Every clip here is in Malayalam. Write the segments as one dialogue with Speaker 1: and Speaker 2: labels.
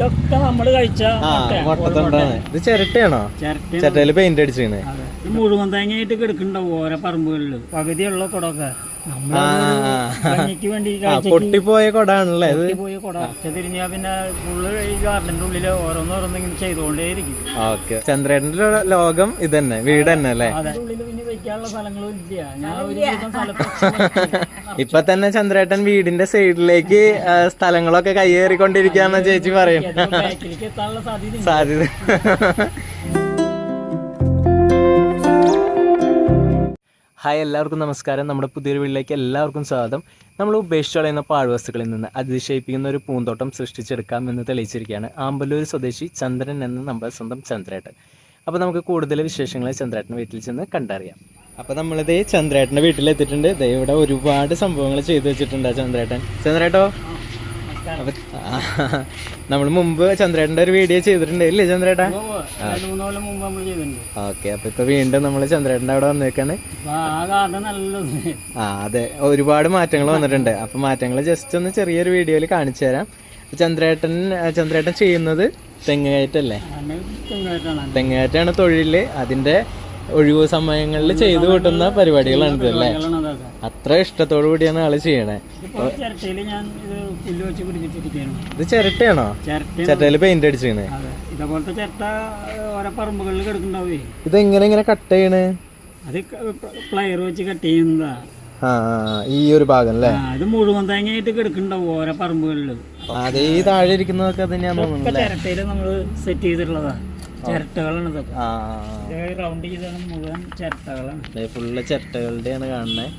Speaker 1: ഇതൊക്കെ നമ്മൾ കഴിച്ച
Speaker 2: ഇത് ചിരട്ടയാണോ?
Speaker 1: ചിരട്ട
Speaker 2: ചിരട്ടയിൽ പെയിന്റ് അടിച്ചിരുന്നേ
Speaker 1: മുഴുവൻ തേങ്ങയായിട്ട് കിടക്കുന്നുണ്ടാവും ഓരോ പറമ്പുകളിൽ പകുതിയുള്ള കുടമൊക്കെ നമ്മൾ
Speaker 2: പൊട്ടിപ്പോയ കൊടാണല്ലേ
Speaker 1: പോയ കൊട. തിരിഞ്ഞാ പിന്നെ ഫുള്ള് ഈ ഗാർഡന്റെ ഉള്ളിൽ ഓരോന്നോരോന്നിങ്ങനെ ചെയ്തുകൊണ്ടേയിരിക്കും
Speaker 2: ഓക്കെ. ചന്ദ്രേട്ടന്റെ ലോകം ഇത് തന്നെ വീട് തന്നെ അല്ലേ?
Speaker 1: അതെ. ഉള്ളിൽ സ്ഥലങ്ങളും ഇല്ല. ഞാൻ ഒരു ദിവസം
Speaker 2: ഇപ്പൊ തന്നെ ചന്ദ്രേട്ടൻ വീടിന്റെ സൈഡിലേക്ക് സ്ഥലങ്ങളൊക്കെ കയ്യേറിക്കൊണ്ടിരിക്കാന്ന ചേച്ചി പറയും.
Speaker 1: എത്താനുള്ള സാധ്യത
Speaker 2: സാധ്യത. ഹായ് എല്ലാവർക്കും നമസ്കാരം. നമ്മുടെ പുതിയൊരു വീട്ടിലേക്ക് എല്ലാവർക്കും സ്വാഗതം. നമ്മൾ ഉപേക്ഷിച്ച് കളയുന്ന പാഴ്വസ്തുക്കളിൽ നിന്ന് അതിശയിപ്പിക്കുന്ന ഒരു പൂന്തോട്ടം സൃഷ്ടിച്ചെടുക്കാം എന്ന് തെളിയിച്ചിരിക്കുകയാണ് ആമ്പല്ലൂർ സ്വദേശി ചന്ദ്രൻ എന്ന നമ്മുടെ സ്വന്തം ചന്ദ്രേട്ടൻ. അപ്പോൾ നമുക്ക് കൂടുതൽ വിശേഷങ്ങൾ ചന്ദ്രേട്ടന്റെ വീട്ടിൽ ചെന്ന് കണ്ടറിയാം. അപ്പോൾ നമ്മളിത് ചന്ദ്രേട്ടന്റെ വീട്ടിലെത്തിയിട്ടുണ്ട്. ദേ ഇവിടെ ഒരുപാട് സംഭവങ്ങൾ ചെയ്തു വെച്ചിട്ടുണ്ട് ചന്ദ്രേട്ടൻ. ചന്ദ്രേട്ടോ? അപ്പൊ നമ്മൾ മുമ്പ് ചന്ദ്രേട്ടന്റെ ഒരു വീഡിയോ ചെയ്തിട്ടുണ്ട് ഇല്ലേ ചന്ദ്രേട്ടാ?
Speaker 1: രണ്ട് മൂന്ന് മുമ്പ് നമ്മൾ ചെയ്തിട്ടുണ്ട്.
Speaker 2: ഓക്കെ അപ്പൊ ഇപ്പൊ വീണ്ടും നമ്മൾ ചന്ദ്രേട്ടന്റെ അവിടെ വന്നേക്കാണ്.
Speaker 1: ആ
Speaker 2: അതെ. ഒരുപാട് മാറ്റങ്ങൾ വന്നിട്ടുണ്ട്. അപ്പൊ മാറ്റങ്ങൾ ജസ്റ്റ് ഒന്ന് ചെറിയൊരു വീഡിയോയിൽ കാണിച്ചു തരാം. ചന്ദ്രേട്ടൻ ചന്ദ്രേട്ടൻ ചെയ്യുന്നത് തെങ്ങ് കയറ്റല്ലേ തെങ്ങ് തൊഴിൽ. അതിന്റെ ഒഴിവ് സമയങ്ങളിൽ ചെയ്തു കൂട്ടുന്ന പരിപാടികളാണിത് അല്ലേ? അത്ര ഇഷ്ടത്തോടു കൂടിയാണ് ആൾ ചെയ്യണേ.
Speaker 1: ഇത്
Speaker 2: ചിരട്ടയാണോ?
Speaker 1: ചിരട്ട
Speaker 2: ചിരട്ടയിൽ പെയിന്റ് അടിച്ചേ
Speaker 1: അതെ. ഇതേപോലത്തെ ചിരട്ട ഓരോ പറമ്പുകളിൽ കിടക്കുന്നുണ്ടാവേ.
Speaker 2: ഇത് എങ്ങനെ ഇങ്ങനെ കട്ട് ചെയ്യണ്?
Speaker 1: അത് പ്ലയർ വെച്ച് കട്ട് ചെയ്യുന്നതാ.
Speaker 2: ഈ ഒരു ഭാഗം അല്ലേ?
Speaker 1: ഇത് മുഴുവൻ തേങ്ങയായിട്ട് കിടക്കുന്നുണ്ടാവും ഓരോ പറമ്പുകളിൽ
Speaker 2: അത് ഈ താഴെ ഇരിക്കുന്നതൊക്കെ തന്നെയാന്ന് തോന്നുന്നു
Speaker 1: ഒക്കെ ചിരട്ടയിൽ നമ്മൾ സെറ്റ് ചെയ്തിട്ടുള്ളതാ. ചിരട്ടകളാണ് ഇതൊക്കെ റൗണ്ട് ചെയ്താണ് മുഴുവൻ ചിരട്ടകളാണ്.
Speaker 2: ഫുള്ള് ചിരട്ടകളുടെയാണ് കാണുന്നത്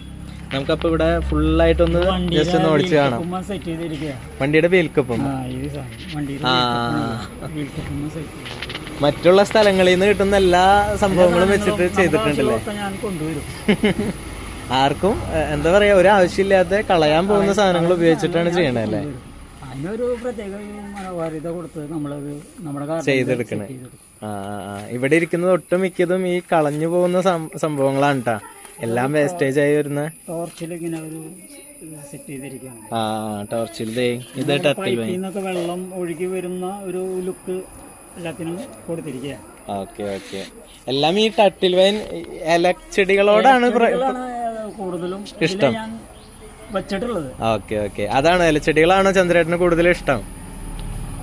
Speaker 2: നമുക്കപ്പോ ഇവിടെ ഫുള്ളായിട്ടൊന്ന് ജസ്റ്റ് ഒന്ന് ഓടിച്ച് കാണാം. വണ്ടിയുടെ വേൽക്കപ്പം മറ്റുള്ള സ്ഥലങ്ങളിൽ നിന്ന് കിട്ടുന്ന എല്ലാ സംഭവങ്ങളും വെച്ചിട്ട് ചെയ്തിട്ടുണ്ടല്ലേ? ആർക്കും എന്താ പറയാ ഒരു ആവശ്യമില്ലാതെ കളയാൻ പോകുന്ന സാധനങ്ങൾ ഉപയോഗിച്ചിട്ടാണ് ചെയ്യണത്
Speaker 1: പ്രത്യേക ഒരു മനോഹാരിത കൊടുത്ത് നമ്മളത് നമ്മുടെ garden ൽ
Speaker 2: ചെയ്തെടുക്കണേ. ആ. ഇവിടെ ഇരിക്കുന്നത് ഒട്ടുമിക്കതും ഈ കളഞ്ഞു പോകുന്ന സംഭവങ്ങളാണ് കേട്ടാ എല്ലാം വേസ്റ്റേജ് ആയി വരുന്ന
Speaker 1: ടോർച്ചിൽ ഇങ്ങനെ ഒരു സെറ്റ് ചെയ്തിരിക്കുകയാണ്.
Speaker 2: ആ ടോർച്ചിൽ ദേ ഇത്
Speaker 1: നിന്നൊക്കെ വെള്ളം ഒഴുകി വരുന്ന ഒരു ലുക്ക് എല്ലാത്തിനും കൊടുത്തിരിക്കുക
Speaker 2: ഓക്കെ ഓക്കെ. എല്ലാം ഈ ടട്ടിൽ വൈൻ ഇലച്ചെടികളോടാണ്
Speaker 1: ചെടികളോടാണ് കൂടുതലും. ഇഷ്ടം. വെച്ചിട്ടുള്ളത്.
Speaker 2: Okay okay. അതാണ് ഇലച്ചെടികളാണോ ചന്ദ്രേട്ടന് കൂടുതൽ ഇഷ്ടം?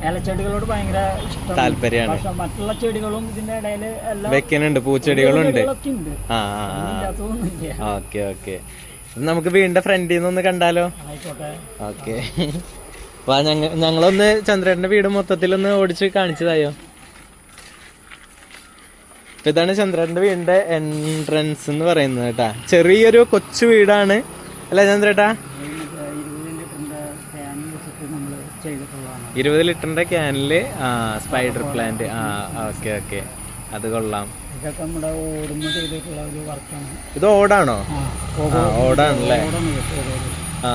Speaker 1: ഇലച്ചെടികളോട് ഭയങ്കര
Speaker 2: താല്പര്യമാണ്.
Speaker 1: പക്ഷെ മറ്റുള്ള ചെടികളും ഇതിന്റെ ഇടയിൽ
Speaker 2: വെക്കുന്നുണ്ട് പൂച്ചെടികളുണ്ട് ഓക്കെ ഓക്കെ. നമുക്ക് വീണ്ടും ഫ്രണ്ടിൽ നിന്നൊന്ന് കണ്ടാലോ? ഓക്കെ. അപ്പൊ ഞങ്ങളൊന്ന് ചന്ദ്രേട്ടന്റെ വീട് മൊത്തത്തിലൊന്ന് ഓടിച്ച് കാണിച്ചതായോ? ഇതാണ് ചന്ദ്രേട്ടന്റെ വീടിന്റെ എൻട്രൻസ് എന്ന് പറയുന്നത് കേട്ടാ. ചെറിയൊരു കൊച്ചു വീടാണ്. അല്ല ചന്ദ്രേട്ടാ?
Speaker 1: ഇരുപത് ലിറ്ററിന്റെ
Speaker 2: ക്യാനിൽ ആ സ്പൈഡർ പ്ലാന്റ് ആ ഓക്കെ ഓക്കെ. അത് കൊള്ളാം.
Speaker 1: ഇതൊക്കെ നമ്മുടെ ഓടുമ്പ ചെയ്തിട്ടുള്ള ഒരു വർക്കാണ്.
Speaker 2: ഇത് ഓടാണോ?
Speaker 1: ആ
Speaker 2: ഓടാണല്ലേ. ആ.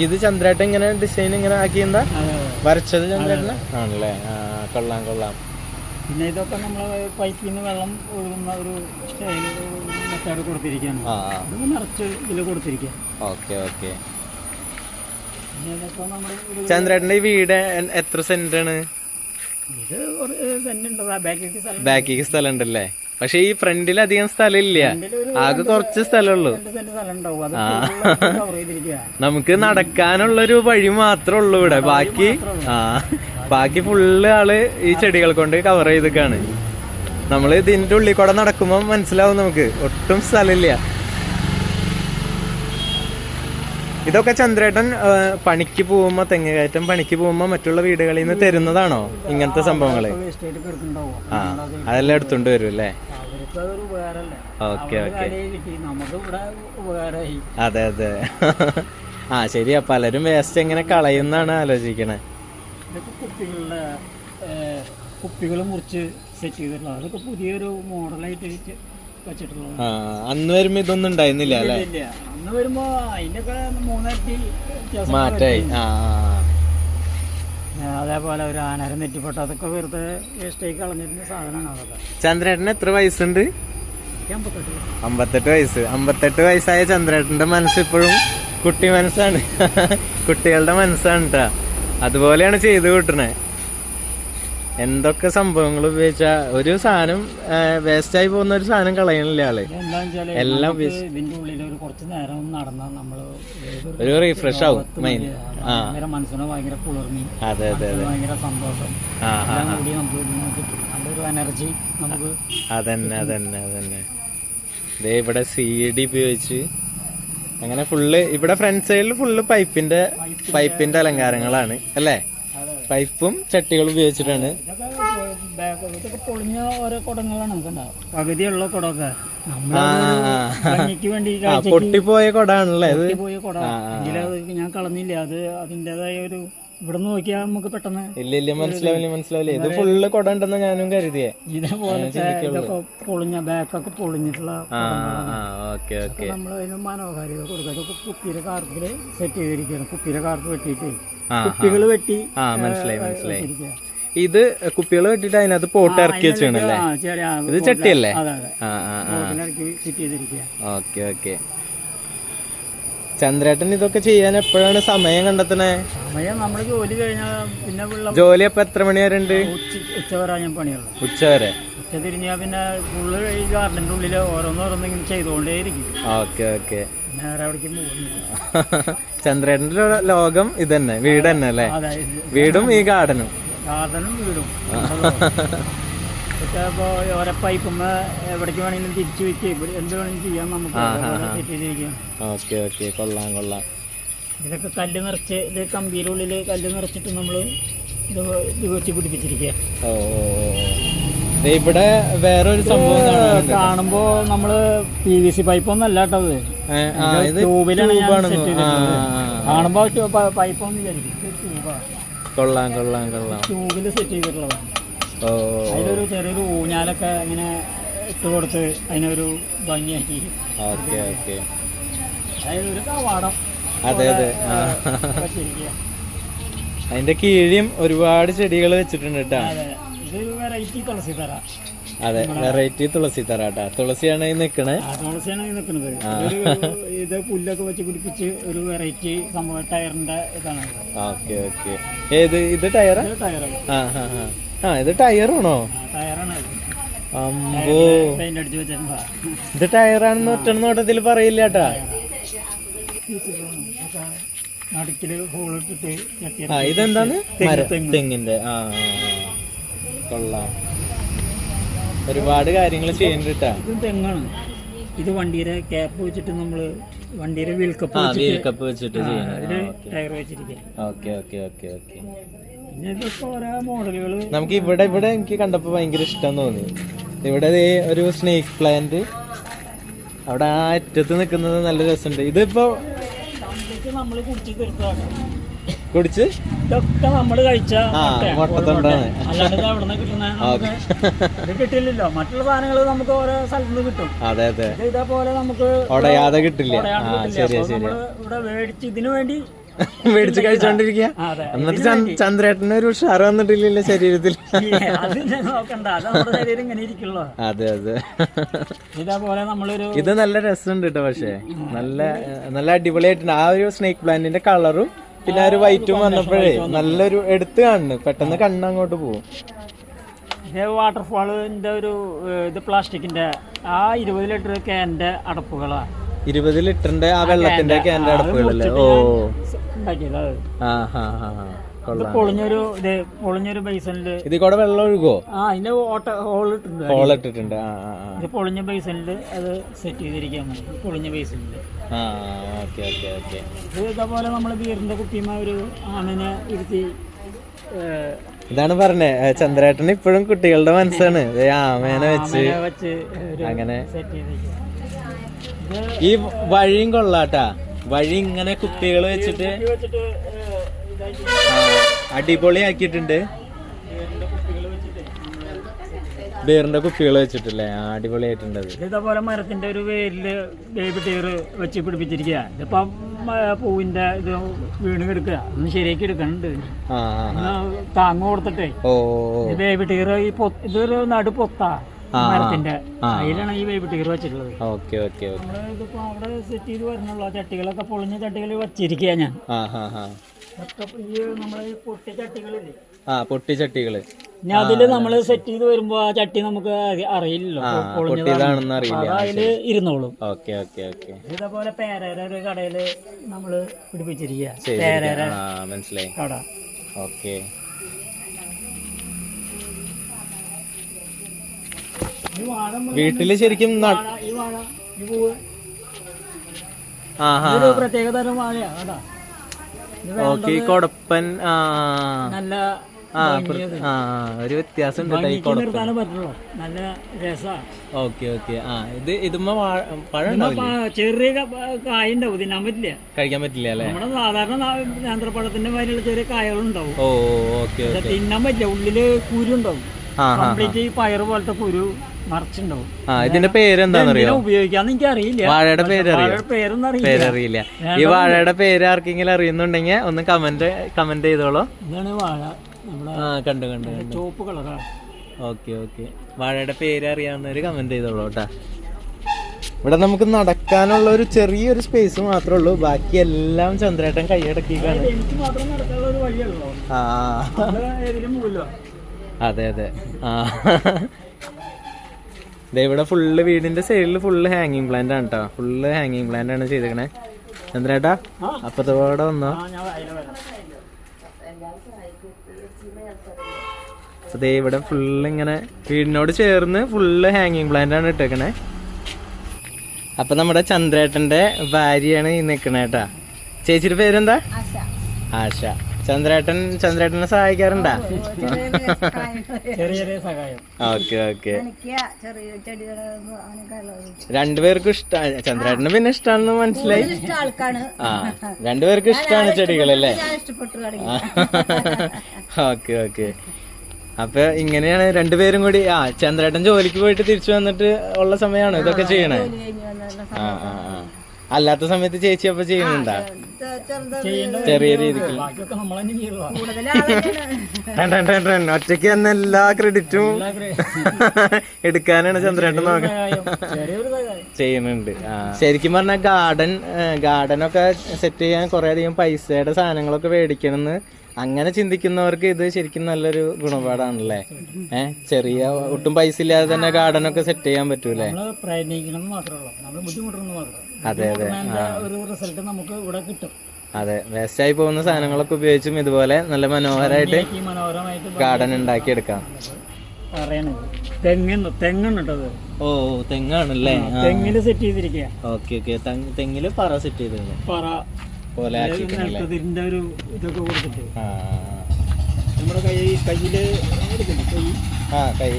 Speaker 2: ഇത് ചന്ദ്രേട്ടൻ ഇങ്ങനെ ഡിസൈൻ ഇങ്ങനെ ആക്കിയെന്താ? വരച്ചത് ചന്ദ്രേട്ടനെ? ആണല്ലേ? ആ കൊള്ളാം കൊള്ളാം.
Speaker 1: പിന്നെ ഇതൊക്കെ നമ്മൾ പൈപ്പിൽ നിന്ന് വെള്ളം ഒഴുകുന്ന ഒരു സ്റ്റൈൽ മെത്തേഡ് കൊടുത്തിരിക്കുകയാണ് ഇത് നിറച്ച് ഇതിൽ കൊടുത്തിരിക്കുക
Speaker 2: ഓക്കെ ഓക്കെ.
Speaker 1: ചന്ദ്രേട്ടന്റെ നമ്മൾ
Speaker 2: ചന്ദ്രേട്ടന്റെ ഈ വീട് എത്ര സെന്റ് ആണ്
Speaker 1: ഇത്
Speaker 2: ബാക്കിക്ക് സ്ഥലം ഉണ്ടല്ലേ പക്ഷെ ഈ ഫ്രണ്ടിൽ അധികം സ്ഥലം ഇല്ല ആകെ കുറച്ച് സ്ഥലമുള്ളൂ. നമുക്ക് നടക്കാനുള്ളൊരു വഴി മാത്രമേ ഉള്ളൂ ഇവിടെ. ബാക്കി ആ. ബാക്കി ഫുള്ള് ആൾ ഈ ചെടികൾ കൊണ്ട് കവർ ചെയ്തൊക്കെയാണ് നമ്മൾ ഇതിന്റെ ഉള്ളിൽ കൂടെ നടക്കുമ്പോൾ മനസ്സിലാവും നമുക്ക്. ഒട്ടും സ്ഥലമില്ല. ഇതൊക്കെ ചന്ദ്രേട്ടൻ പണിക്ക് പോകുമ്പോ തെങ്ങ് കയറ്റം പണിക്ക് പോകുമ്പോ മറ്റുള്ള വീടുകളിൽ നിന്ന് തരുന്നതാണോ ഇങ്ങനത്തെ
Speaker 1: സംഭവങ്ങൾ?
Speaker 2: ആ അതെല്ലാം എടുത്തോണ്ട് വരും അല്ലേ? Okay
Speaker 1: okay.
Speaker 2: അതെ അതെ. ആ ശരിയാ. പലരും വേസ്റ്റ് എങ്ങനെ കളയുന്നാണ് ആലോചിക്കണേ.
Speaker 1: ഇതൊക്കെ കുപ്പികളുടെ കുപ്പികൾ മുറിച്ച് സെറ്റ് ചെയ്തിട്ടുള്ളത്. അതൊക്കെ പുതിയൊരു മോഡലായിട്ട് വെച്ച് വെച്ചിട്ടുള്ളത്
Speaker 2: അന്ന് വരുമ്പോ ഇതൊന്നും ഉണ്ടായിരുന്നില്ല അല്ലേ?
Speaker 1: അന്ന് വരുമ്പോ അതിന്റെയൊക്കെ മൂന്നായിരത്തി
Speaker 2: മാറ്റായി.
Speaker 1: അതേപോലെ ഒരു ആനരം നെറ്റിപ്പെട്ട അതൊക്കെ വെറുതെ വേസ്റ്റേക്ക് കളഞ്ഞിരുന്ന സാധനമാണ് അതൊക്കെ.
Speaker 2: ചന്ദ്രേട്ടന് എത്ര വയസ്സുണ്ട്?
Speaker 1: അമ്പത്തെട്ട്
Speaker 2: അമ്പത്തെട്ട് വയസ്സ്. അമ്പത്തെട്ട് വയസ്സായ ചന്ദ്രേട്ടന്റെ മനസ്സ് ഇപ്പോഴും കുട്ടി മനസ്സാണ്. കുട്ടികളുടെ മനസ്സാണ് കേട്ടാ അതുപോലെയാണ് ചെയ്ത് കിട്ടണേ. എന്തൊക്കെ സംഭവങ്ങൾ ഉപയോഗിച്ച ഒരു സാധനം വേസ്റ്റ് ആയി പോകുന്ന ഒരു സാധനം കളയണില്ല
Speaker 1: ആൾ.
Speaker 2: എല്ലാം
Speaker 1: ഇതിന്റെ ഉള്ളിൽ ഒരു കുറച്ച് നേരം നടന്നാൽ നമ്മൾ
Speaker 2: ഒരു റീഫ്രഷ് ആവും മൈൻ ആ
Speaker 1: ഭയങ്കര മനസ്സിന് ഭയങ്കര കുളിർമി
Speaker 2: അതെ അതെ
Speaker 1: അതെ. ഭയങ്കര സന്തോഷം. നല്ലൊരു എനർജി നമുക്ക്
Speaker 2: അതന്നെ അതന്നെ അതന്നെ. ഇവിടെ സി ഡി ഉപയോഗിച്ച് അങ്ങനെ ഫുള്ള് ഇവിടെ ഫ്രണ്ട് സൈഡിൽ ഫുള്ള് പൈപ്പിന്റെ പൈപ്പിന്റെ അലങ്കാരങ്ങളാണ് അല്ലേ? പൈപ്പും ചട്ടികളും ഉപയോഗിച്ചിട്ടാണ്.
Speaker 1: പൊളിഞ്ഞ ഓരോ കുടങ്ങളാണ് നമുക്ക് പകുതിയുള്ള കുടമൊക്കെ.
Speaker 2: പൊട്ടിപ്പോയ കൊടാണല്ലേ ഇത്
Speaker 1: പോയ കുട. ഞാൻ കളഞ്ഞില്ല? അത് അതിന്റെതായ ഒരു ഇവിടെ നോക്കിയാ നമുക്ക് പെട്ടെന്ന്
Speaker 2: ഇല്ല ഇല്ല മനസ്സിലാവില്ല മനസ്സിലാവില്ല. ഇത് ഫുള്ള് കൊട ഉണ്ടെന്ന് ഞാനും കരുതിയേ.
Speaker 1: ഇതേപോലത്തെ ഇതൊക്കെ പൊളിഞ്ഞ ബാക്കൊക്കെ പൊളിഞ്ഞിട്ടുള്ള
Speaker 2: ഓക്കെ ഓക്കെ.
Speaker 1: നമ്മൾ അതിന് മനോഹാരിത കൊടുക്കുക ഇതൊക്കെ കുപ്പിയുടെ സെറ്റ് ചെയ്തിരിക്കുകയാണ്. കുപ്പിയുടെ കാർപ്പ് വെട്ടിയിട്ട് കുപ്പികൾ വെട്ടി
Speaker 2: മനസ്സിലായി മനസ്സിലായി. ഇത് കുപ്പികൾ വെട്ടിട്ട് അതിനകത്ത് പോട്ട് ഇറക്കി വെച്ചാണല്ലേ ഇത് ചട്ടിയല്ലേ?
Speaker 1: ഓക്കെ അതെ
Speaker 2: ആ ആ ആ
Speaker 1: ബോട്ടിലിറക്കി സെറ്റ് ചെയ്തിരിക്കുക
Speaker 2: ഓക്കെ ഓക്കെ ചന്ദ്രേട്ടൻ ഇതൊക്കെ ചെയ്യാൻ എപ്പോഴാണ് സമയം കണ്ടെത്തണേ?
Speaker 1: സമയം നമ്മൾ ജോലി കഴിഞ്ഞാൽ പിന്നെ വെള്ളം
Speaker 2: ജോലി അപ്പൊ എത്ര മണി വരെ ഉണ്ട്
Speaker 1: ഉച്ച വരെ ഞാൻ പണിയുള്ളൂ.
Speaker 2: ഉച്ച വരെ.
Speaker 1: ഉച്ച തിരിഞ്ഞാൽ പിന്നെ ഫുള്ള് ഈ ഗാർഡന്റെ ഉള്ളിൽ ഓരോന്നോരോന്നും ഇങ്ങനെ ഇരിക്കും
Speaker 2: ഓക്കെ ഓക്കെ. ചന്ദ്രേട്ടന്റെ ലോകം ഇതന്നെ വീട് തന്നെ അല്ലേ വീടും ഈ ഗാർഡനും
Speaker 1: ഗാർഡനും വീടും. ഇതൊക്കെ ഇപ്പോൾ ഓരോ പൈപ്പും എവിടേക്ക് വേണമെങ്കിലും തിരിച്ചു വെച്ച് എന്ത് വേണമെങ്കിലും ചെയ്യാം നമുക്ക്. അതേപോലെ സെറ്റ് ചെയ്തിരിക്കാം.
Speaker 2: Okay okay. കൊള്ളാം കൊള്ളാം.
Speaker 1: ഇതിലൊക്കെ കല്ല് നിറച്ച് ഇത് കമ്പിയുടെ ഉള്ളിൽ കല്ല് നിറച്ചിട്ട് നമ്മൾ ഇത് ഇത് വെച്ച് പിടിപ്പിച്ചിരിക്കുക
Speaker 2: ഓ ഇവിടെ വേറൊരു സംഭവം.
Speaker 1: കാണുമ്പോ നമ്മൾ പി വി സി പൈപ്പ് ഒന്നും അല്ല കേട്ടോ ഇത്.
Speaker 2: ഏ, ആ ഇത്
Speaker 1: ട്യൂബിലാണ്. കാണുമ്പോ പൈപ്പ് ഒന്നും വിചാരിക്കും. ഇത് ട്യൂബാ.
Speaker 2: കൊള്ളാം കൊള്ളാം കൊള്ളാം.
Speaker 1: ട്യൂബിൽ സെറ്റ് ചെയ്തിട്ടുള്ളതാണ് അതിലൊരു ചെറിയൊരു ഊഞ്ഞാലൊക്കെ ഇങ്ങനെ ഇട്ട് കൊടുത്ത് അതിനൊരു ഭംഗിയാക്കി.
Speaker 2: Okay okay.
Speaker 1: അതായത് ഒരു കവാടം.
Speaker 2: അതെ അതെ. അതിന്റെ കീഴിയും ഒരുപാട് ചെടികൾ വെച്ചിട്ടുണ്ട് കേട്ടോ.
Speaker 1: വെറൈറ്റി തുളസി തറ
Speaker 2: അതെ വെറൈറ്റി തുളസി തരാട്ടാ തുളസിയാണ് ഈ നിക്കണേ.
Speaker 1: തുളസിയാണ് നിക്കുന്നത് ഇത് പുല്ലൊക്കെ വെച്ച് പിടിപ്പിച്ച് ഒരു വെറൈറ്റി സംഭവം ടയറിന്റെ ഇതാണ്.
Speaker 2: Okay okay. ഏത് ഇത് ടയറാ
Speaker 1: ടയറാണ്
Speaker 2: ആ ആ. ആ ഇത് ടയറാണോ? അമ്പോ. ഇത് ടയറാണെന്ന് ഒറ്റ നോട്ടത്തിൽ പറയില്ല കേട്ടാ ആ ഇതെന്താണ്. തെങ്ങിന്റെ. ആ. കൊള്ളാം. ഒരുപാട് കാര്യങ്ങൾ ചെയ്യണ്ടിട്ടാ
Speaker 1: ഇത് തെങ്ങാണ്. ഇത് വണ്ടിയുടെ ക്യാപ്പ് വെച്ചിട്ട് നമ്മൾ വണ്ടിയുടെ വീൽ കപ്പ്
Speaker 2: വീൽ കപ്പ് വെച്ചിട്ട്
Speaker 1: ടയർ വെച്ചിരിക്കുക
Speaker 2: ഓക്കെ ഓക്കെ ഓക്കെ ഓക്കെ. നമുക്ക് ഇവിടെ ഇവിടെ എനിക്ക് കണ്ടപ്പോൾ ഭയങ്കര ഇഷ്ടം തോന്നി. ഇവിടെ ഒരു സ്നേക്ക് പ്ലാന്റ് അവിടെ ആ അറ്റത്ത് നിൽക്കുന്നത് നല്ല രസമുണ്ട്. ഇതിപ്പോ
Speaker 1: കുടിച്ച് ഇതൊക്കെ നമ്മൾ കഴിച്ച.
Speaker 2: മുട്ടത്തൊണ്ടാണ്.
Speaker 1: കിട്ടില്ലല്ലോ. മറ്റുള്ള സാധനങ്ങൾ നമുക്ക് ഓരോ സ്ഥലത്ത് കിട്ടും.
Speaker 2: അതെ അതെ.
Speaker 1: ഇത് ഇതേപോലെ നമുക്ക്
Speaker 2: ഉടയാതെ കിട്ടില്ല. ശരിയാ
Speaker 1: അപ്പൊ ഇവിടെ മേടിച്ച് ഇതിനു വേണ്ടി
Speaker 2: മേടിച്ച് കഴിച്ചോണ്ടിരിക്കുക എന്നിട്ട് ചന്ദ്- ചന്ദ്രേട്ടന് ഒരു ഉഷാർ വന്നിട്ടില്ലല്ലോ ശരീരത്തിൽ
Speaker 1: അത് അത്
Speaker 2: ഇത് നല്ല രസമുണ്ട് കേട്ടോ പക്ഷേ. നല്ല നല്ല അടിപൊളിയായിട്ടുണ്ട്. ആ ഒരു സ്നേക്ക് പ്ലാന്റിന്റെ കളറും പിന്നെ ആ ഒരു വൈറ്റും വന്നപ്പോഴേ നല്ലൊരു എടുത്ത് കാണുന്നു പെട്ടെന്ന് കണ്ണ് അങ്ങോട്ട് പോകും
Speaker 1: ഇത് വാട്ടർഫാളിന്റെ ഒരു ഇത് പ്ലാസ്റ്റിക്കിന്റെ ആ ഇരുപത് ലിറ്റർ ക്യാന്റെ അടപ്പുകളാണ്
Speaker 2: ഇരുപത് ലിറ്ററിന്റെ ആ വെള്ളത്തിന്റെ ക്യാന്റെ അടപ്പുകളല്ലേ? ഓ. ആ ഹാ ഹാ ഹാ
Speaker 1: പൊളിഞ്ഞൊരു ഇത് പൊളിഞ്ഞൊരു ബേസണിൽ
Speaker 2: ഇതിൽ കൂടെ വെള്ളം ഒഴുകോ
Speaker 1: ആ അതിന്റെ ഓട്ട ഹോൾ ഇട്ടിട്ടുണ്ട്.
Speaker 2: ഹോൾ ഇട്ടിട്ടുണ്ട്. ആ
Speaker 1: ഇത് പൊളിഞ്ഞ ബേസണിൽ അത് സെറ്റ് ചെയ്തിരിക്കാൻ പൊളിഞ്ഞ ബേസണിൽ
Speaker 2: ആ ഓക്കെ ഓക്കെ ഓക്കെ.
Speaker 1: ഇത് ഇതേപോലെ നമ്മൾ ബീറിന്റെ കുട്ടിയുമായി ഒരു ആണിനെ ഇരുത്തി
Speaker 2: ഇതാണ് പറഞ്ഞേ ചന്ദ്രേട്ടൻ ഇപ്പോഴും കുട്ടികളുടെ മനസ്സാണ്. ആമേനെ വെച്ച്
Speaker 1: വെച്ച്
Speaker 2: അങ്ങനെ
Speaker 1: സെറ്റ് ചെയ്തിരിക്കുക
Speaker 2: ഈ വഴിയും കൊള്ളാട്ടാ. വഴി ഇങ്ങനെ കുപ്പികൾ വെച്ചിട്ട് അടിപൊളിയാക്കിയിട്ടുണ്ട്.
Speaker 1: ബീറിന്റെ കുപ്പികൾ
Speaker 2: വെച്ചിട്ടില്ലേ? അടിപൊളിയായിട്ടുണ്ട്
Speaker 1: ഇതേപോലെ മരത്തിന്റെ ഒരു വേരിൽ ബേബി ടീർ വെച്ച് പിടിപ്പിച്ചിരിക്കുക ഇതിപ്പോ പൂവിന്റെ ഇത് വീണ് എടുക്കുക ഒന്ന് ശരിയാക്കി എടുക്കണുണ്ട്. താങ്ങ് കൊടുത്തിട്ടേ. ബേബി ടീർ ഈ പൊ- ഇതൊരു നടു പൊത്താ.
Speaker 2: ആ,
Speaker 1: മരത്തിന്റെ
Speaker 2: ആ.
Speaker 1: അതിലാണ് ഈ ബേബി ടീർ വെച്ചിട്ടുള്ളത്.
Speaker 2: Okay okay okay.
Speaker 1: നമ്മൾ ഇതിപ്പോ അവിടെ സെറ്റ് ചെയ്ത് വരണല്ലോ ചട്ടികളൊക്കെ പൊളിഞ്ഞ ചട്ടികൾ വെച്ചിരിക്കുക ഞാൻ.
Speaker 2: ആ
Speaker 1: ഈ നമ്മളെ ചട്ടികളില്ലേ?
Speaker 2: പൊട്ടി ചട്ടികൾ.
Speaker 1: ഇനി അതിൽ നമ്മൾ സെറ്റ് ചെയ്ത് വരുമ്പോ ആ ചട്ടി നമുക്ക് അറിയില്ലല്ലോ.
Speaker 2: പൊട്ടിയതാണെന്ന് അറിയില്ല.
Speaker 1: അതിൽ ഇരുന്നോളും.
Speaker 2: Okay okay okay.
Speaker 1: ഇതേപോലെ പേരേര ഒരു കടയിൽ നമ്മൾ പിടിപ്പിച്ചിരിക്കുക പേരര
Speaker 2: മനസ്സിലായി.
Speaker 1: കട.
Speaker 2: ഓക്കെ. വീട്ടിൽ ശരിക്കും ന-
Speaker 1: വാഴ, ഈ വാഴ ഈ പൂവ്.
Speaker 2: ആ ഹാ
Speaker 1: ഇതൊരു പ്രത്യേക തരം വാഴയാ കേട്ടാ. ഇത്
Speaker 2: ഓക്കെ കൊടപ്പൻ ആ.
Speaker 1: നല്ല
Speaker 2: ആ പ്ര- ആ ഒരു വ്യത്യാസം ഉണ്ട് കേട്ടോ ഈ
Speaker 1: ഭംഗിക്ക്
Speaker 2: കൊടപ്പൻ.
Speaker 1: നിർത്താനേ പറ്റുള്ളൂ. നല്ല രസാ.
Speaker 2: Okay okay. ആ ഇത് ഇതുമ്മ വാഴ- പഴം ഉണ്ടാവില്ലേ?
Speaker 1: ചെറിയ ക- കായ തിന്നാൻ പറ്റില്ല.
Speaker 2: കഴിക്കാൻ പറ്റില്ല അല്ലേ?
Speaker 1: നമ്മുടെ സാധാരണ നാ- നേന്ത്രപ്പഴത്തിന്റെ മാതിരിയുള്ള ചെറിയ കായകളുണ്ടാവും.
Speaker 2: ഓ ഓക്കെ
Speaker 1: പക്ഷെ
Speaker 2: ഓക്കെ.
Speaker 1: തിന്നാൻ പറ്റില്ല. ഉള്ളിൽ കുരു ഉണ്ടാവും.
Speaker 2: ആ ആ
Speaker 1: കംപ്ലീറ്റ് ഈ പയറ് പോലത്തെ കുരു നിറച്ചുണ്ടാവും
Speaker 2: ആ ഇതിന്റെ പേരെന്താണെന്നറിയോ?
Speaker 1: ഇതിനെ ഉപയോഗിക്കാന്ന് എനിക്ക് അറിയില്ല
Speaker 2: വാഴയുടെ പേരറിയോ പേരറിയില്ല. ഈ വാഴയുടെ പേര് ആർക്കെങ്കിലും അറിയുന്നുണ്ടെങ്കിൽ ഒന്ന് കമന്റ് കമന്റ് ചെയ്തോളോ.
Speaker 1: ഇതാണ് വാഴ.
Speaker 2: ആ കണ്ടു കണ്ടു കണ്ടു.
Speaker 1: ചുവപ്പ് കളറാണ്.
Speaker 2: Okay okay. വാഴയുടെ പേര് അറിയാവുന്നവര് കമന്റ് ചെയ്തോളൂ കേട്ടാ. ഇവിടെ നമുക്ക് നടക്കാനുള്ള ഒരു ചെറിയൊരു സ്പേസ് മാത്രമേ ഉള്ളൂ. ബാക്കി എല്ലാം ചന്ദ്രേട്ടൻ കൈയടക്കിക്കാണ് ആ. അതെ അതെ. ആ. ഇവിടെ ഫുള്ള് വീടിന്റെ സൈഡിൽ ഫുള്ള് ഹാങ്ങിങ് പ്ലാന്റ് ആണ് കേട്ടോ ഫുള്ള് ഹാങ്ങിങ് പ്ലാന്റ് ആണ് ചെയ്തേക്കണേ ചന്ദ്രേട്ടാ അപ്പത്തോടെ വന്നോ. അതേ ഇവിടെ ഫുള്ള് ഇങ്ങനെ വീടിനോട് ചേർന്ന് ഫുള്ള് ഹാങ്ങിങ് പ്ലാന്റ് ആണ് ഇട്ടേക്കണേ. അപ്പൊ നമ്മുടെ ചന്ദ്രേട്ടന്റെ ഭാര്യയാണ് ഈ നിക്കണേട്ടാ ചേച്ചിയുടെ പേരെന്താ? ആശ. ചന്ദ്രേട്ടൻ ചന്ദ്രേട്ടനെ സഹായിക്കാറുണ്ടാ?
Speaker 1: ചെറിയ ചെറിയ സഹായം.
Speaker 2: Okay okay. രണ്ടുപേർക്കും ഇഷ്ടമാണ് ചന്ദ്രേട്ടന് പിന്നെ ഇഷ്ടമാണെന്ന് മനസ്സിലായി.
Speaker 3: ഇഷ്ട ആൾക്കാണ്.
Speaker 2: ആ രണ്ടുപേർക്കും ഇഷ്ടമാണ് ചെടികളല്ലേ? Okay okay. അപ്പൊ ഇങ്ങനെയാണ് രണ്ടുപേരും കൂടി ആ ചന്ദ്രേട്ടൻ ജോലിക്ക് പോയിട്ട് തിരിച്ചു വന്നിട്ട് ഉള്ള സമയമാണ് ഇതൊക്കെ ചെയ്യണേ?
Speaker 3: കഴിഞ്ഞ് വന്ന
Speaker 2: ആ ആ ആ. അല്ലാത്ത സമയത്ത് ചേച്ചി അപ്പൊ ചെയ്യുന്നുണ്ടാ? ചെറിയ രീതിക്ക്. ഒറ്റയ്ക്ക് തന്നെ എല്ലാ ക്രെഡിറ്റും എടുക്കാനാണ് ചന്ദ്രേട്ടൻ
Speaker 1: നോക്ക.
Speaker 2: ചെയ്യുന്നുണ്ട്. ശരിക്കും പറഞ്ഞാൽ ഗാർഡൻ ഗാർഡൻ ഒക്കെ സെറ്റ് ചെയ്യാൻ കുറെ അധികം പൈസയുടെ സാധനങ്ങളൊക്കെ മേടിക്കണമെന്ന് അങ്ങനെ ചിന്തിക്കുന്നവർക്ക് ഇത് ശരിക്കും നല്ലൊരു ഗുണപാടാണല്ലേ? ഏഹ് ചെറിയ ഒട്ടും പൈസ ഇല്ലാതെ തന്നെ ഗാർഡൻ ഒക്കെ സെറ്റ് ചെയ്യാൻ പറ്റൂലേ? അതെ അതെ. അതെ വേസ്റ്റ് ആയി പോകുന്ന സാധനങ്ങളൊക്കെ ഉപയോഗിച്ചും ഇതുപോലെ നല്ല മനോഹരമായിട്ട് ഗാർഡൻ ഉണ്ടാക്കിയെടുക്കാം.
Speaker 1: എടുക്കാം തെങ്ങ്
Speaker 2: ഓ തെങ്ങാണല്ലേ?
Speaker 1: തെങ്ങിൽ സെറ്റ് ചെയ്തിരിക്കുക
Speaker 2: ഓക്കെ ഓക്കെ. തെങ്ങിൽ പറ സെറ്റ് ചെയ്തിരുന്നു
Speaker 1: പറ.
Speaker 2: പോലെ
Speaker 1: ഒരു ഇതൊക്കെ കൊടുത്തിട്ട്. നമ്മുടെ കൈ
Speaker 2: ആ കൈ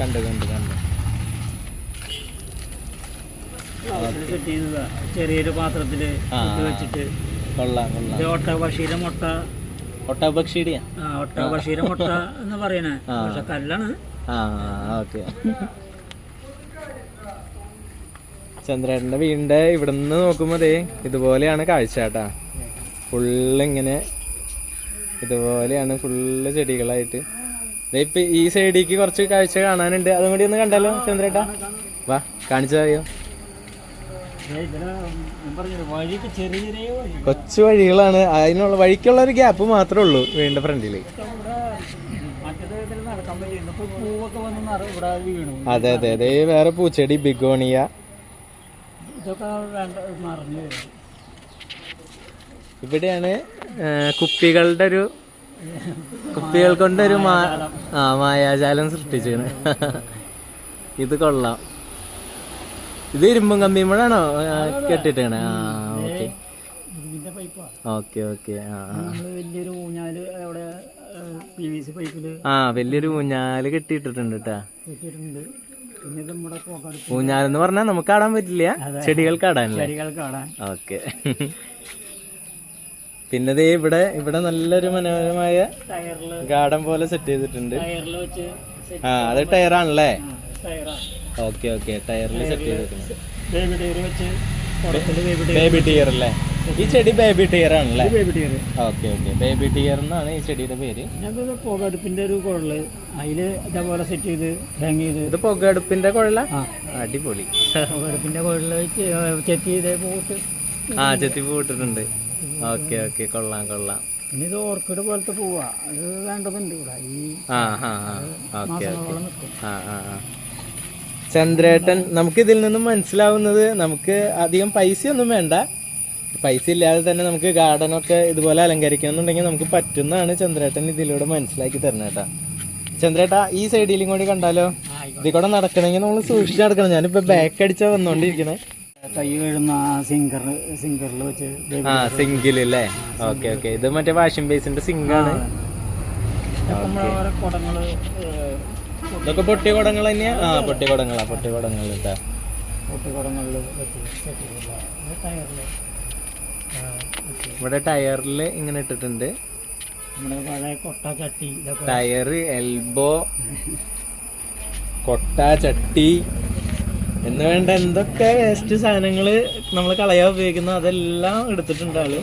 Speaker 2: കണ്ടു കണ്ടു കണ്ടു.
Speaker 1: സെറ്റ് ചെയ്തതാ. ചെറിയൊരു പാത്രത്തിൽ വെച്ചിട്ട്.
Speaker 2: കൊള്ളാം കൊള്ളാം.
Speaker 1: ഒട്ട ബഷീര മുട്ട.
Speaker 2: ഒട്ടപക്ഷിയുടെയാ
Speaker 1: ആ ഒട്ട ബഷീര മുട്ട എന്ന് പറയണേ. പക്ഷെ കല്ലാണ്.
Speaker 2: ആ ഓക്കെ. ചന്ദ്രേട്ടന്റെ വീടിന്റെ ഇവിടുന്ന് നോക്കുമ്പോ ദേ ഇതുപോലെയാണ് കാഴ്ച കേട്ടാ. ഫുള്ള് ഇങ്ങനെ ഇതുപോലെയാണ് ഫുള്ള് ചെടികളായിട്ട്. ഇപ്പൊ ഈ സൈഡിക്ക് കുറച്ച് കാഴ്ച കാണാനുണ്ട്. അതും കൂടി ഒന്ന് കണ്ടാലോ ചന്ദ്രേട്ടാ? വാ കാണിച്ചു തരായോ
Speaker 1: ദേ ഇതിൽ ഞാൻ പറഞ്ഞില്ലേ വഴിക്ക് ചെറിയ ചെറിയ
Speaker 2: കൊച്ചു വഴികളാണ്. അതിനുള്ള വഴിക്കുള്ള ഒരു ഗ്യാപ്പ് മാത്രമേ ഉള്ളൂ വീടിന്റെ
Speaker 1: ഫ്രണ്ടിൽ.
Speaker 2: അതെ അതെ അതെ. വേറെ പൂച്ചെടി ബിഗോണിയ.
Speaker 1: ഇതൊക്കെ വേണ്ട നിറഞ്ഞു വരും.
Speaker 2: ഇവിടെയാണ് കുപ്പികളുടെ ഒരു കുപ്പികൾ കൊണ്ടൊരു മാ ആ മായാജാലം സൃഷ്ടിച്ചാണ് ഇത് കൊള്ളാം. ഇത് ഇരുമ്പും കമ്പിയുമ്പോഴാണോ കെട്ടിട്ടാണ് ആ ഓക്കെ. Okay okay.
Speaker 1: വലിയൊരു ഊഞ്ഞാൽ അവിടെ പി വി സി പൈപ്പിൽ
Speaker 2: ആ വലിയൊരു ഊഞ്ഞാൽ കെട്ടിയിട്ടിട്ടുണ്ട് കേട്ടാ
Speaker 1: കെട്ടിയിട്ടുണ്ട്.
Speaker 2: ഊഞ്ഞാലെന്ന് പറഞ്ഞാൽ നമുക്ക് ആടാൻ പറ്റില്ല. ചെടികൾക്ക് ആടാനല്ലേ?
Speaker 1: കാണാൻ
Speaker 2: ഓക്കെ. പിന്നെ ദേ ഇവിടെ ഇവിടെ നല്ലൊരു മനോഹരമായ ഗാർഡൻ പോലെ സെറ്റ് ചെയ്തിട്ടുണ്ട്. ആ അത് ടയറാണല്ലേ?
Speaker 1: ടയറാ
Speaker 2: ഓക്കെ ഓക്കെ. ടയറിൽ സെറ്റ് ചെയ്തിട്ടുണ്ട്.
Speaker 1: ബേബി ടയർ
Speaker 2: അല്ലേ? ഈ ചെടി ബേബി ടിയർ ആണല്ലേ?
Speaker 1: Baby tear
Speaker 2: okay okay baby tear എന്നാണ് ഈ ചെടിയുടെ പേര്.
Speaker 1: ഞങ്ങൾ പുകടുപ്പിന്റെ ഒരു കുഴൽ അതിൽ ഇതേപോലെ സെറ്റ് ചെയ്ത് ഹാങ് ചെയ്ത്.
Speaker 2: ഇത് പുകടുപ്പിന്റെ കുഴല? അടിപൊളി.
Speaker 1: പുകടുപ്പിന്റെ കുഴൽ വെച്ച് ചെത്തി ഇതേ പോയിട്ട്
Speaker 2: ആ ചെത്തി പൂട്ടിട്ടുണ്ട്. ഓക്കെ ഓക്കെ കൊള്ളാം കൊള്ളാം.
Speaker 1: പിന്നെ ഇത് ഓർക്കിഡ് പോലത്തെ പൂവാ. അത് വേണ്ടതുണ്ട് ഇവിടെ. ഈ
Speaker 2: ചന്ദ്രേട്ടൻ നമുക്ക് ഇതിൽ നിന്നും മനസ്സിലാവുന്നത് നമുക്ക് അധികം പൈസയൊന്നും വേണ്ട. പൈസ ഇല്ലാതെ തന്നെ നമുക്ക് ഗാർഡനൊക്കെ ഇതുപോലെ അലങ്കരിക്കണമെന്നുണ്ടെങ്കിൽ നമുക്ക് പറ്റുന്നതാണ് ചന്ദ്രേട്ടൻ ഇതിലൂടെ മനസ്സിലാക്കി തരണം കേട്ടാ. ചന്ദ്രേട്ടാ ഈ സൈഡിലും കൂടി കണ്ടാലോ? ഇതിൽ കൂടെ നടക്കണമെങ്കിൽ നമ്മൾ സൂക്ഷിച്ച് നടക്കണം. ഞാനിപ്പോ ബാക്ക് അടിച്ചാ വന്നോണ്ടിരിക്കണേ.
Speaker 1: കൈ വീഴുന്ന സിംഗർ സിംഗറിൽ വെച്ച്
Speaker 2: ആ സിംഗിൽ അല്ലേ ഓക്കെ ഓക്കെ ഇത് മറ്റേ വാഷിംഗ് ബേസിന്റെ
Speaker 1: ഏഹ്,
Speaker 2: ഇതൊക്കെ പൊട്ടിയ കുടങ്ങൾ തന്നെയാ? ആ പൊട്ടിയ കുടങ്ങളാ പൊട്ടിയ കുടങ്ങൾ കേട്ടാ.
Speaker 1: പൊട്ടിക്കുടങ്ങളിൽ വെച്ച് സെറ്റ് ചെയ്തില്ല ഇത് ടയറിൽ വെച്ച്
Speaker 2: ഇവിടെ ടയറിൽ ഇങ്ങനെ ഇട്ടിട്ടുണ്ട്. ടയർ എൽബോ കൊട്ട ചട്ടി എന്ന് വേണ്ട എന്തൊക്കെ വേസ്റ്റ് സാധനങ്ങൾ നമ്മൾ കളയാൻ ഉപയോഗിക്കുന്ന അതെല്ലാം എടുത്തിട്ടുണ്ട് ആൾ.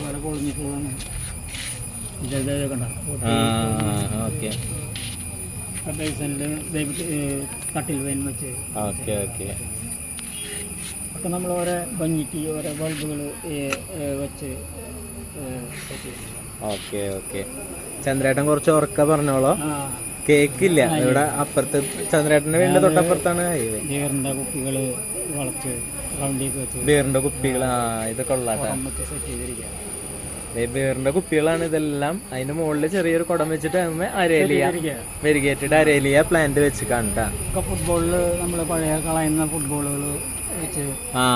Speaker 2: Okay okay.
Speaker 1: ഒക്കെ നമ്മൾ ഓരോ ഭംഗിക്ക് ഓരോ ബൾബുകൾ വെച്ച്
Speaker 2: ഓക്കെ ഓക്കെ. ചന്ദ്രേട്ടൻ കുറച്ച് ഉറക്ക പറഞ്ഞോളോ. കേക്കില്ല. ഇവിടെ അപ്പുറത്ത് ചന്ദ്രേട്ടന്റെ വീടിന്റെ തൊട്ടപ്പുറത്താണ് ഹൈവേ
Speaker 1: ബിയറിന്റെ കുപ്പികൾ വളച്ച്
Speaker 2: ബിയറിന്റെ കുപ്പികൾ ആ ഇത് കൊള്ളാട്ടെ
Speaker 1: സെറ്റ് ചെയ്തിരിക്കുക.
Speaker 2: ദേ ബീറിന്റെ കുപ്പികളാണ് ഇതെല്ലാം. അതിന്റെ മുകളിൽ ചെറിയൊരു കുടം വെച്ചിട്ട് അരേലിയ വെരിഗേറ്റഡ് അരേലിയ പ്ലാന്റ് വെച്ച് കണ്ടാ
Speaker 1: ഒക്കെ ഫുട്ബോളിൽ നമ്മൾ പഴയ കളയുന്ന ഫുട്ബോളുകൾ വെച്ച്
Speaker 2: ആ.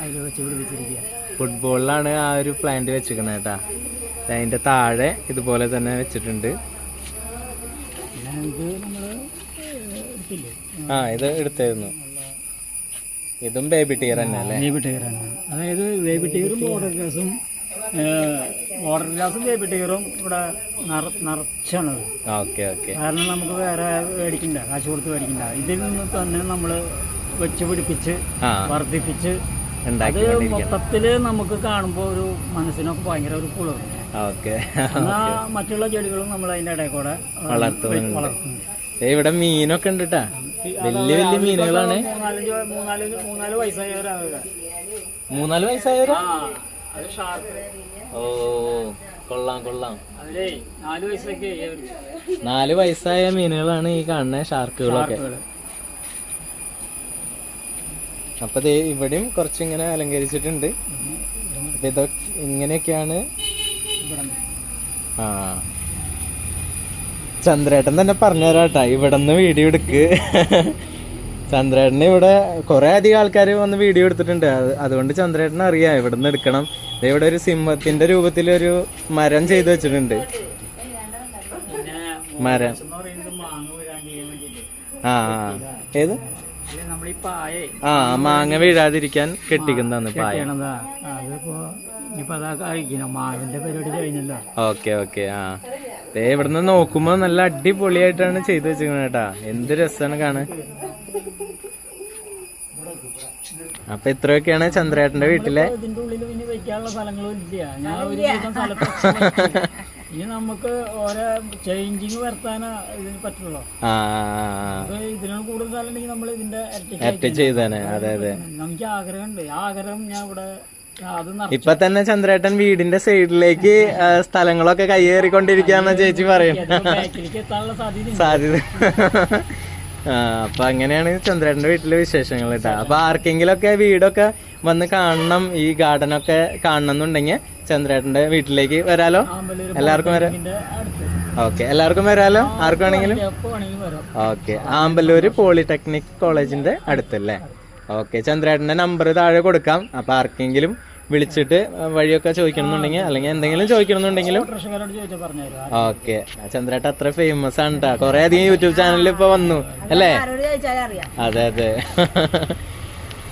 Speaker 1: അതിൽ വെച്ച് പിടിപ്പിച്ചിരിക്കുക
Speaker 2: ഫുട്ബോളിലാണ് ആ ഒരു പ്ലാന്റ് വെച്ചിരിക്കണേ കേട്ടാ. അതിന്റെ താഴെ ഇതുപോലെ തന്നെ വെച്ചിട്ടുണ്ട്. ആ ഇത് എടുത്തായിരുന്നു. ഇതും ബേബി ടീർ തന്നെ അല്ലേ
Speaker 1: ബേബി ടയറാണ് അതായത് ബേബി ടയറും ബോർഡർ ഗ്ലാസും ബോർഡർ ഗ്ലാസും ബേബി ടയറും ഇവിടെ നിറച്ചാണത് നിറച്ചാണ്.
Speaker 2: Okay okay.
Speaker 1: കാരണം നമുക്ക് വേറെ മേടിക്കണ്ട കാശ് കൊടുത്ത് മേടിക്കണ്ട. ഇതിൽ നിന്ന് തന്നെ നമ്മൾ വെച്ച് പിടിപ്പിച്ച് വർദ്ധിപ്പിച്ച് അത് മൊത്തത്തിൽ നമുക്ക് കാണുമ്പോൾ ഒരു മനസ്സിനൊക്കെ ഭയങ്കര ഒരു കുളിർ എന്നാ മറ്റുള്ള ചെടികളും നമ്മൾ അതിന്റെ ഇടയിൽ കൂടെ വളർത്തും
Speaker 2: വളർത്തുന്നുണ്ട്. ഇവിടെ മീനൊക്കെ ഉണ്ട് കേട്ടാ വലിയ വലിയ മീനുകളാണ്.
Speaker 1: മൂന്നാൽ മൂന്നാൽ വയസ്സായവരാണ്
Speaker 2: മൂന്നാൽ വയസ്സായവരാ? ഓ കൊള്ളാം കൊള്ളാം.
Speaker 1: നാല്
Speaker 2: വയസ്സായ മീനുകളാണ് ഈ കാണുന്ന ഷാർക്കുകളൊക്കെ.
Speaker 1: ഷാർക്കുകൾ.
Speaker 2: അപ്പൊ ഇവിടെയും കുറച്ചിങ്ങനെ അലങ്കരിച്ചിട്ടുണ്ട്. അപ്പൊ ഇങ്ങനെയൊക്കെയാണ്. ആ. ചന്ദ്രേട്ടൻ തന്നെ പറഞ്ഞുതരാട്ടാ ഇവിടെ നിന്ന് വീഡിയോ എടുക്ക്. ചന്ദ്രേട്ടന് ഇവിടെ കുറെ അധികം ആൾക്കാർ വന്ന് വീഡിയോ എടുത്തിട്ടുണ്ട്. അത് അതുകൊണ്ട് ചന്ദ്രേട്ടൻ അറിയാം. ഇവിടെ നിന്ന് എടുക്കണം ഇവിടെ ഒരു സിംഹത്തിന്റെ രൂപത്തിൽ ഒരു മരം ചെയ്തു വെച്ചിട്ടുണ്ട്. മരം. ആ. ഏത്? ആ മാങ്ങ വീഴാതിരിക്കാൻ കെട്ടിക്കുന്നതാണ് പായ. ഓക്കെ ഓക്കെ ആ. ദേ ഇവിടുന്ന് നോക്കുമ്പോ നല്ല അടിപൊളിയായിട്ടാണ് ചെയ്തു വെച്ചിരിക്കുന്നത് കേട്ടാ. എന്ത് രസമാണ് കാണാൻ. അപ്പൊ ഇത്രയൊക്കെയാണ് ചന്ദ്രേട്ടന്റെ വീട്ടിലെ
Speaker 1: ഇതിന്റെ ഉള്ളിൽ ഇനി വെക്കാനുള്ള സ്ഥലങ്ങളും ഇല്ല. ഞാൻ ഒരു ദിവസം സ്ഥലത്ത് ഇനി നമുക്ക് ഓരോ ചേഞ്ചിങ് വരുത്താനാ ഇതിന് പറ്റുള്ളൂ. അപ്പൊ കൂടുതൽ സ്ഥലം ഉണ്ടെങ്കിൽ നമ്മൾ ഇതിന്റെ ഇരട്ടിക്ക്
Speaker 2: ചെയ്താനേ. അതെ അതെ.
Speaker 1: നമുക്ക് ആഗ്രഹമുണ്ട്. ആ ആഗ്രഹം ഞാൻ ഇവിടെ
Speaker 2: ഇപ്പൊ തന്നെ ചന്ദ്രേട്ടൻ വീടിന്റെ സൈഡിലേക്ക് സ്ഥലങ്ങളൊക്കെ കയ്യേറിക്കൊണ്ടിരിക്കാന്ന ചേച്ചി പറയും.
Speaker 1: ഇതിപ്പോ എത്താനുള്ള സാധ്യത.
Speaker 2: അപ്പൊ അങ്ങനെയാണ് ചന്ദ്രേട്ടന്റെ വീട്ടിലെ വിശേഷങ്ങൾ കേട്ടോ. അപ്പൊ ആർക്കെങ്കിലൊക്കെ വീടൊക്കെ വന്ന് കാണണം ഈ ഗാർഡൻ ഒക്കെ കാണണം എന്നുണ്ടെങ്കിൽ ചന്ദ്രേട്ടന്റെ വീട്ടിലേക്ക് വരാലോ? എല്ലാവർക്കും വരാം. ഓക്കെ എല്ലാവർക്കും വരാലോ? ആർക്കും വേണമെങ്കിലും ഓക്കെ ആമ്പല്ലൂര് പോളിടെക്നിക് കോളേജിന്റെ അടുത്തല്ലേ? ഓക്കെ ചന്ദ്രേട്ടന്റെ നമ്പർ താഴെ കൊടുക്കാം. അപ്പൊ ആർക്കെങ്കിലും വിളിച്ചിട്ട് വഴിയൊക്കെ ചോദിക്കണമെന്നുണ്ടെങ്കിൽ അല്ലെങ്കിൽ എന്തെങ്കിലും ചോദിക്കണമെന്നുണ്ടെങ്കിലും. ഓക്കെ. ചന്ദ്രേട്ട അത്ര ഫേമസ് ആണ് കേട്ടോ കുറെ അധികം യൂട്യൂബ് ചാനലിൽ ഇപ്പൊ വന്നു അല്ലേ? അതെ അതെ.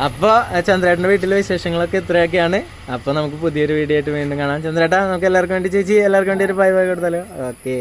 Speaker 2: അപ്പൊ ചന്ദ്രേട്ടന്റെ വീട്ടിലെ വിശേഷങ്ങളൊക്കെ ഇത്രയൊക്കെയാണ്. അപ്പൊ നമുക്ക് പുതിയൊരു വീഡിയോ ആയിട്ട് വീണ്ടും കാണാം. ചന്ദ്രേട്ടാ നമുക്ക് എല്ലാവർക്കും വേണ്ടി ചേച്ചി എല്ലാവർക്കും വേണ്ടി ഒരു ബൈ ബൈ കൊടുത്താലോ? ഓക്കെ.